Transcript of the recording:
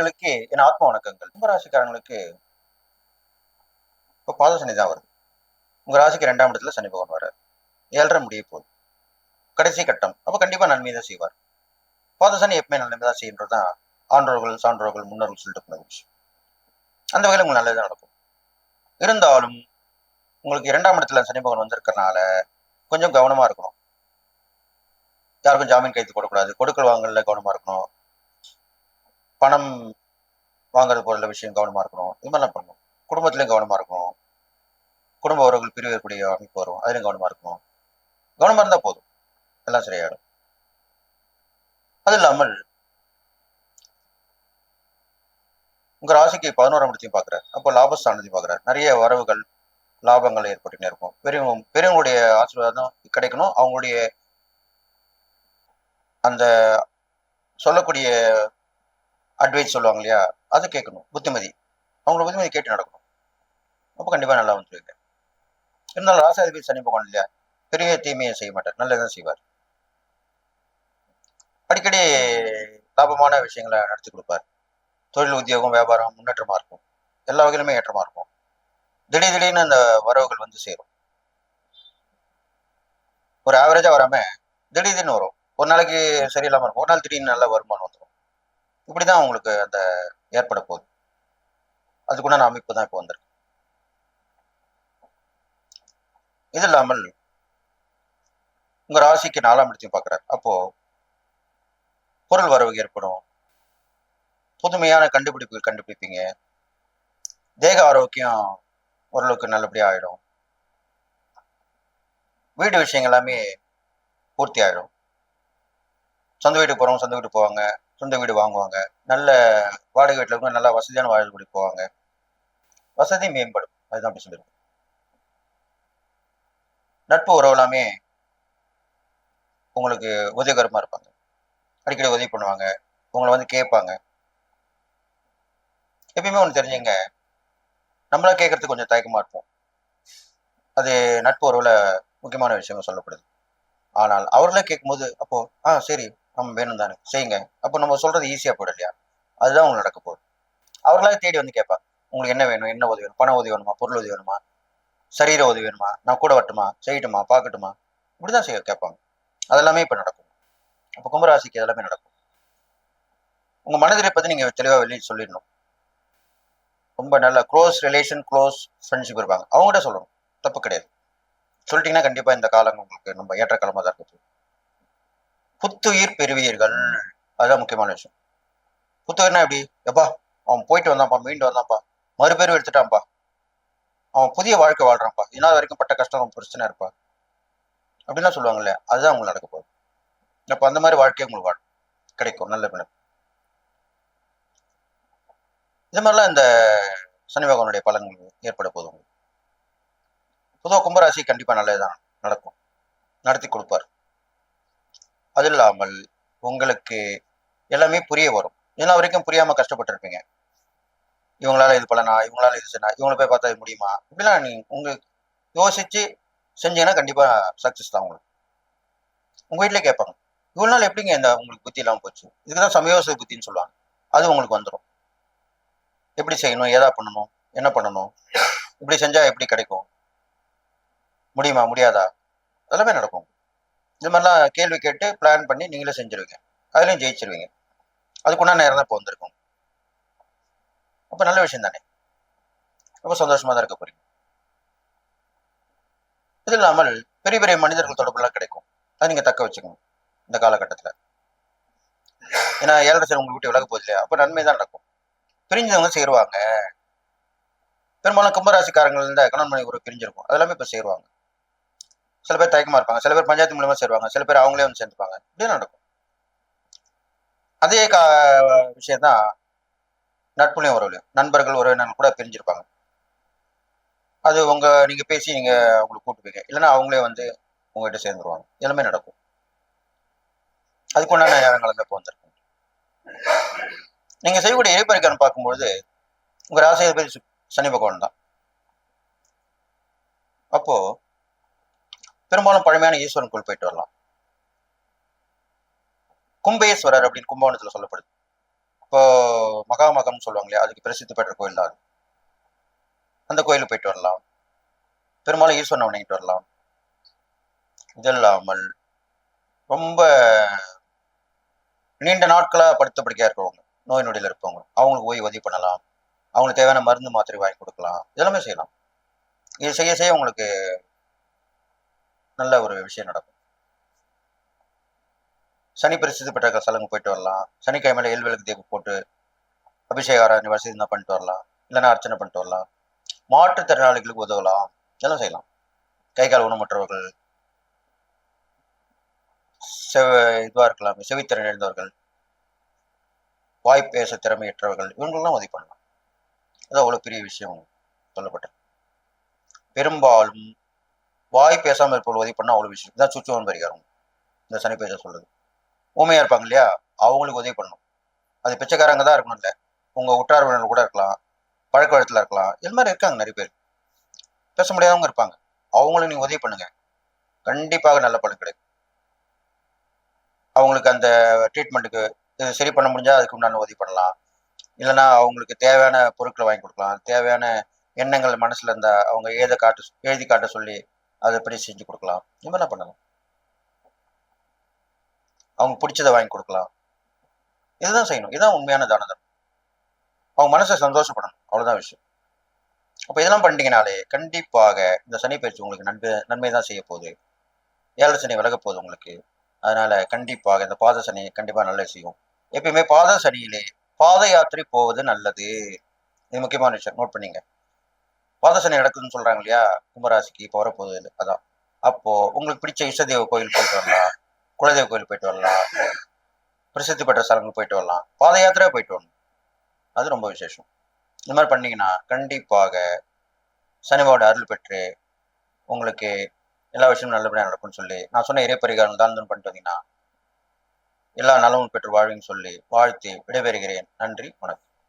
என் ஆத்ம வணக்கங்கள். கும்பராசிக்காரங்களுக்கு இப்போ பாத சனி தான் வருது. உங்க ராசிக்கு ரெண்டாம் இடத்துல சனி பகவான் வர்றாரு. ஏழரை முடிய போகுது. கடைசி கட்டம். அப்போ கண்டிப்பா நன்மை தான் செய்வார். பாத சனி எப்பவுமே நன்மை தான் செய்யன்றது தான் ஆன்றோர்கள் சான்றோர்கள் முன்னோர்கள் சொல்லிட்டு போன விஷயம். அந்த வகையில் உங்களுக்கு நல்லது நடக்கும். இருந்தாலும் உங்களுக்கு இரண்டாம் இடத்துல சனி பகவான் வந்திருக்கறனால கொஞ்சம் கவனமா இருக்கணும். யாருக்கும் ஜாமீன் கைத்து போடக்கூடாது. கொடுக்கல் வாங்கல கவனமா இருக்கணும். பணம் வாங்குறது போல விஷயம் கவனமா இருக்கணும். இது மாதிரிலாம் பண்ணணும் குடும்பத்திலையும் கவனமா இருக்கணும். குடும்ப உறவுகள் பிரிவக்கூடிய அமைப்பு வரும். அதிலும் கவனமா இருக்கணும். கவனமா இருந்தா போதும். எல்லாம் சரியாயிடும். அது இல்லாமல் உங்க ராசிக்கு பதினோராம் இடத்தையும் பாக்குறாரு. அப்போ லாபஸ்தானத்தையும் பாக்குறாரு. நிறைய வரவுகள் லாபங்கள் ஏற்பட்டுனே இருக்கும். பெரியவங்க பெரியவங்களுடைய ஆசீர்வாதம் கிடைக்கணும். அவங்களுடைய அந்த சொல்லக்கூடிய அட்வைஸ் சொல்லுவாங்க இல்லையா? அது கேட்கணும். புத்திமதி. அவங்கள புத்திமதி கேட்டு நடக்கணும். அப்போ கண்டிப்பாக நல்லா வந்துருவீங்க இருந்தாலும் ராசாதிபதி சனி பகவான் இல்லையா? பெரிய தீமையை செய்ய மாட்டார். நல்லதான் செய்வார். அடிக்கடி லாபமான விஷயங்களை நடத்தி கொடுப்பார். தொழில் உத்தியோகம் வியாபாரம் முன்னேற்றமாக இருக்கும். எல்லா வகையிலுமே ஏற்றமாக இருக்கும். திடீர் திடீர்னு அந்த வரவுகள் வந்து சேரும். ஒரு ஆவரேஜாக வராமல் திடீர் திடீர்னு வரும். ஒரு நாளைக்கு சரியில்லாமல் இருக்கும். ஒரு நாள் திடீர்னு நல்ல வருமானம் வந்துடும் இப்படிதான் உங்களுக்கு அந்த ஏற்பட போகுது. அதுக்குண்டான அமைப்பு தான் இப்போ வந்திருக்கு. இது இல்லாமல் உங்க ராசிக்கு நாலாம் இடத்தையும் பார்க்குறாரு அப்போ பொருள் வரவு ஏற்படும். புதுமையான கண்டுபிடிப்புகள் கண்டுபிடிப்பீங்க. தேக ஆரோக்கியம் ஓரளவுக்கு நல்லபடியாக ஆயிடும். வீடு விஷயங்கள் எல்லாமே பூர்த்தி ஆயிடும். சொந்த வீட்டுக்கு போறவங்க சொந்த வீட்டுக்கு போவாங்க. சொந்த வீடு வாங்குவாங்க. நல்ல வாடகை வீட்டில் இருக்க நல்ல வசதியான வாழ்க்கை போவாங்க. வசதி மேம்படும். அதுதான் அப்படி சொல்லியிருக்கோம் நட்பு உறவு எல்லாமே உங்களுக்கு உதவிகரமாக இருப்பாங்க. அடிக்கடி உதவி பண்ணுவாங்க. உங்களை வந்து கேட்பாங்க. எப்பயுமே ஒன்று தெரிஞ்சுங்க. நம்மளா கேட்கறதுக்கு கொஞ்சம் தயக்கமாக இருப்போம். அது நட்பு உறவில் முக்கியமான விஷயமா சொல்லப்படுது. ஆனால் அவர்களே கேட்கும்போது அப்போ ஆ சரி. நம்ம வேணும் தானே. செய்யுங்க. அப்போ நம்ம சொல்றது ஈஸியா போயிடும் இல்லையா? அதுதான் உங்களுக்கு நடக்க போகுது. அவர்களாக தேடி வந்து கேட்பாங்க உங்களுக்கு என்ன வேணும்? என்ன உதவி வேணும்? பண உதவி வேணுமா? பொருள் உதவி வேணுமா? சரீர உதவி வேணுமா? நான் கூட வரட்டுமா? செய்யட்டுமா? பார்க்கட்டுமா? இப்படிதான் செய்ய கேட்பாங்க. அதெல்லாமே இப்போ நடக்கும். அப்போ கும்பராசிக்கு அதெல்லாமே நடக்கும். உங்க மனதிலை பத்தி நீங்க தெளிவா வெளியே சொல்லிடணும். ரொம்ப நல்ல க்ளோஸ் ரிலேஷன் க்ளோஸ் ஃப்ரெண்ட்ஷிப் இருப்பாங்க. அவங்ககிட்ட சொல்லணும். தப்பு கிடையாது. சொல்லிட்டீங்கன்னா கண்டிப்பா இந்த காலம் உங்களுக்கு நம்ம ஏற்ற காலமா தான் இருக்குது புத்துயிர் பெறுவீர்கள். அதுதான் முக்கியமான விஷயம். புத்துயிர்னா எப்படி? எப்பா அவன் போயிட்டு வந்தான்ப்பா மீண்டு வந்தான்ப்பா மறுபெரும் எடுத்துட்டான்ப்பா. அவன் புதிய வாழ்க்கை வாழ்றான்ப்பா. இன்னா வரைக்கும் பட்ட கஷ்டம் பிரச்சனை இருப்பா. சொல்லுவாங்க சொல்லுவாங்கல்ல அதுதான் உங்களுக்கு நடக்க போகுது. அப்போ அந்த மாதிரி வாழ்க்கையை உங்களுக்கு வாழும் கிடைக்கும் நல்ல பின்னர் இது மாதிரிலாம் இந்த சனி பகவானுடைய பலன்கள் ஏற்பட போதும் உங்களுக்கு. பொதுவாக கும்பராசி கண்டிப்பா நல்லதுதான் நடக்கும். நடத்தி கொடுப்பார். அது இல்லாமல் உங்களுக்கு எல்லாமே புரிய வரும். இதெல்லாம் வரைக்கும் புரியாம கஷ்டப்பட்டிருப்பீங்க. இவங்களால இது பண்ணனா இவங்களால இது செய்யணும் இவங்களை போய் பார்த்தா இது முடியுமா? இப்படிலாம் நீங்க உங்களுக்கு யோசிச்சு செஞ்சீங்கன்னா கண்டிப்பா சக்சஸ் தான் உங்களுக்கு. உங்க வீட்டிலே கேட்பாங்க இவ்வளவு நாள் எப்படிங்க இந்த உங்களுக்கு புத்தி இல்லாமல் போச்சு? இதுக்குதான் சமயோச புத்தின்னு சொல்லுவாங்க. அது உங்களுக்கு வந்துடும் எப்படி செய்யணும்? ஏதா பண்ணணும்? என்ன பண்ணணும்? இப்படி செஞ்சா எப்படி கிடைக்கும்? முடியுமா? முடியாதா? எல்லாமே நடக்கும். இது மாதிரிலாம் கேள்வி கேட்டு பிளான் பண்ணி நீங்களே செஞ்சிருவீங்க. அதுலயும் ஜெயிச்சிருவீங்க. அதுக்குன்னா நேரம் தான் இப்போ வந்திருக்கும். அப்போ நல்ல விஷயம் தானே? ரொம்ப சந்தோஷமா தான் இருக்க போறீங்க. இது இல்லாமல் பெரிய பெரிய மனிதர்கள் தொடர்புலாம் கிடைக்கும். அதை நீங்க தக்க வச்சுக்கணும். இந்த காலகட்டத்துல. ஏன்னா ஏழரை சனி உங்களுக்கு விட்டு விலக போகுது இல்லையா? அப்போ நன்மை தான் நடக்கும். பிரிஞ்சவங்க சேருவாங்க. பெரும்பாலும் கும்பராசிக்காரங்கள் இருந்த கணவன் மனைவி ஒரு பிரிஞ்சிருக்கும். அதெல்லாமே இப்ப சேருவாங்க. சில பேர் தயக்கமா இருப்பாங்க. சில பேர் பஞ்சாயத்து மூலமா சேருவாங்க. சில பேர் அவங்களே வந்து சேர்ந்துப்பாங்க. இப்படியே நடக்கும். அதே கா விஷயம்தான் நட்புலையும் உறவுலையும் நண்பர்கள் உறவினர்கள் கூட பிரிஞ்சிருப்பாங்க. அது உங்க நீங்க பேசி நீங்க அவங்களுக்கு கூட்டுப்பீங்க இல்லைன்னா அவங்களே வந்து உங்ககிட்ட சேர்ந்துருவாங்க. எல்லாமே நடக்கும். அதுக்குண்டான நேரங்கள் அந்த இப்போ வந்திருக்கும். நீங்க செய்யக்கூடிய இறைப்பறிக்கணும் பார்க்கும்பொழுது உங்க ராசியை சனி பகவான் தான். அப்போ பெரும்பாலும் பழமையான ஈஸ்வரன் கோயில் போயிட்டு வரலாம். கும்பேஸ்வரர் அப்படின்னு கும்பகோணத்துல சொல்லப்படுது. இப்போ மகாமகம் சொல்லுவாங்க இல்லையா அதுக்கு பிரசித்தி பெற்ற கோயில் தான் அந்த கோயிலுக்கு போயிட்டு வரலாம். பெரும்பாலும் ஈஸ்வரனை வணங்கிட்டு வரலாம். இது இல்லாமல் ரொம்ப நீண்ட நாட்களாக படுத்த படுக்கையா இருக்கிறவங்க நோய் நொடியில் இருப்பவங்க அவங்களுக்கு போய் உதவி பண்ணலாம். அவங்களுக்கு தேவையான மருந்து மாத்திரை வாங்கி கொடுக்கலாம். இதெல்லாமே செய்யலாம். இது செய்ய செய்ய உங்களுக்கு நல்ல ஒரு விஷயம் நடக்கும். சனி பிரசித்தி பெற்ற ஸ்தலங்க போயிட்டு வரலாம். சனிக்கிழமையில எல்விளக்கு தீபம் போட்டு அபிஷேக ஆராதனை வசதி தான் பண்ணிட்டு வரலாம். இல்லைன்னா அர்ச்சனை பண்ணிட்டு வரலாம். மாற்றுத்திறனாளிகளுக்கு உதவலாம். இதெல்லாம் செய்யலாம். கை கால் ஊனமுற்றவர்கள் செவ இதுவாக இருக்கலாம். செவித்திறன் இழந்தவர்கள் வாய் பேச திறமையற்றவர்கள் இவங்களெல்லாம் உதவி பண்ணலாம். அது அவ்வளோ பெரிய விஷயம் சொல்லப்பட்டது. பெரும்பாலும் வாய் பேசாமல் இருப்பவர்கள் உதவி பண்ணால் அவ்வளோ விஷயம். இதான் சுச்சுவன் பரிகாரம். இந்த சனி பேச சொல்றது. ஊமையாக இருப்பாங்க இல்லையா? அவங்களுக்கு உதவி பண்ணணும். அது பிச்சைக்காரங்க தான் இருக்கணும் இல்லை உங்க உற்றார் உறவினர்கள் கூட இருக்கலாம். பழக்க வழக்கத்தில் இருக்கலாம். இது மாதிரி இருக்காங்க நிறைய பேர். பேச முடியாதவங்க இருப்பாங்க. அவங்களும் நீங்க உதவி பண்ணுங்க. கண்டிப்பாக நல்ல பலன் கிடைக்கும். அவங்களுக்கு அந்த ட்ரீட்மெண்ட்டுக்கு இது சரி பண்ண முடிஞ்சா அதுக்கு உண்டான உதவி பண்ணலாம். இல்லைன்னா அவங்களுக்கு தேவையான பொருட்களை வாங்கி கொடுக்கலாம். தேவையான எண்ணங்கள் மனசுல இருந்தா அவங்க எழுத காட்ட எழுதி காட்ட சொல்லி அதை படி செஞ்சு கொடுக்கலாம். இது மாதிரிலாம் பண்ணலாம் அவங்க பிடிச்சதை வாங்கி கொடுக்கலாம். இதுதான் செய்யணும். இதுதான் உண்மையான தான தர்மம் அவங்க மனசை சந்தோஷப்படணும். அவ்வளவுதான் விஷயம். அப்ப இதெல்லாம் பண்ணிட்டீங்கனாலே கண்டிப்பாக இந்த சனி பயிற்சி உங்களுக்கு நன்மை நன்மை தான் செய்ய போகுது. ஏழரை சனி விலக போகுது உங்களுக்கு. அதனால கண்டிப்பாக இந்த பாத சனி கண்டிப்பா நல்லது செய்யும். எப்பயுமே பாத சனியிலே பாத யாத்திரை போவது நல்லது. இது முக்கியமான விஷயம். நோட் பண்ணீங்க. வாதசனை நடக்குதுன்னு சொல்றாங்க இல்லையா? கும்பராசிக்கு இப்போ வரப்போகுது. அதான். அப்போ உங்களுக்கு பிடிச்ச இஷ்டதேவ கோயில் போயிட்டு வரலாம். குலதெய்வ கோயில் போயிட்டு வரலாம். பிரசித்தி பெற்ற ஸ்தலங்களுக்கு போயிட்டு வரலாம். பாத யாத்திரையா போயிட்டு வரணும். அது ரொம்ப விசேஷம். இந்த மாதிரி பண்ணீங்கன்னா கண்டிப்பாக சனிவோட அருள் பெற்று உங்களுக்கு எல்லா விஷயமும் நல்லபடியாக நடக்கும்னு சொல்லி நான் சொன்ன இறை பரிகாரம் தான் பண்ணிட்டு வந்தீங்கன்னா எல்லா நலமும் பெற்று வாழ்வின்னு சொல்லி வாழ்த்து விடைபெறுகிறேன். நன்றி. வணக்கம்.